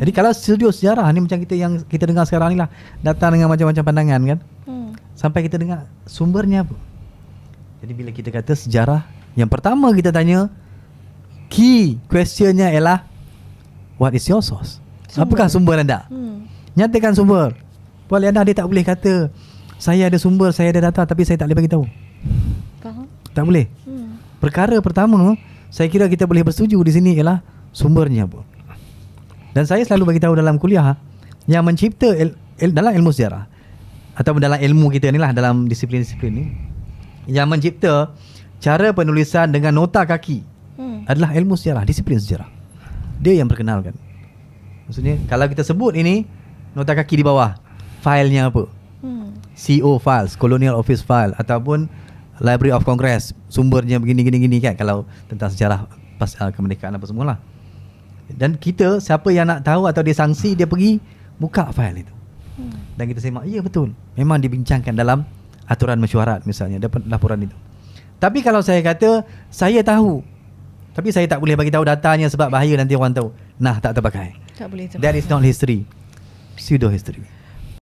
Jadi kalau studio sejarah ni macam kita yang kita dengar sekarang ni lah datang dengan macam-macam pandangan kan. Hmm. Sampai kita dengar sumbernya apa. Jadi bila kita kata sejarah, yang pertama kita tanya key questionnya ialah what is your source? Sumber. Apakah sumber anda? Hmm. Nyatakan sumber. Boleh anda dia tak boleh kata saya ada sumber, saya ada data tapi saya tak boleh bagi tahu. Faham? Tak boleh. Hmm. Perkara pertama saya kira kita boleh bersetuju di sini ialah sumbernya apa. Dan saya selalu bagi tahu dalam kuliah yang mencipta il, il, dalam ilmu sejarah ataupun dalam ilmu kita ni lah dalam disiplin-disiplin ni yang mencipta cara penulisan dengan nota kaki Hmm. adalah ilmu sejarah, disiplin sejarah. Dia yang perkenalkan. Maksudnya kalau kita sebut ini nota kaki di bawah, filenya apa? Hmm. CO files, Colonial Office file ataupun Library of Congress, sumbernya begini gini gini kan kalau tentang sejarah pas uh, kemerdekaan apa semualah. Dan kita siapa yang nak tahu atau dia sangsi dia pergi buka file itu. Hmm. Dan kita semak, ya betul. Memang dibincangkan dalam aturan mesyuarat misalnya dapat laporan itu. Tapi kalau saya kata saya tahu tapi saya tak boleh bagi tahu datanya sebab bahaya nanti orang tahu. Nah, tak terpakai. Tak boleh tu. That is not history. Pseudo history.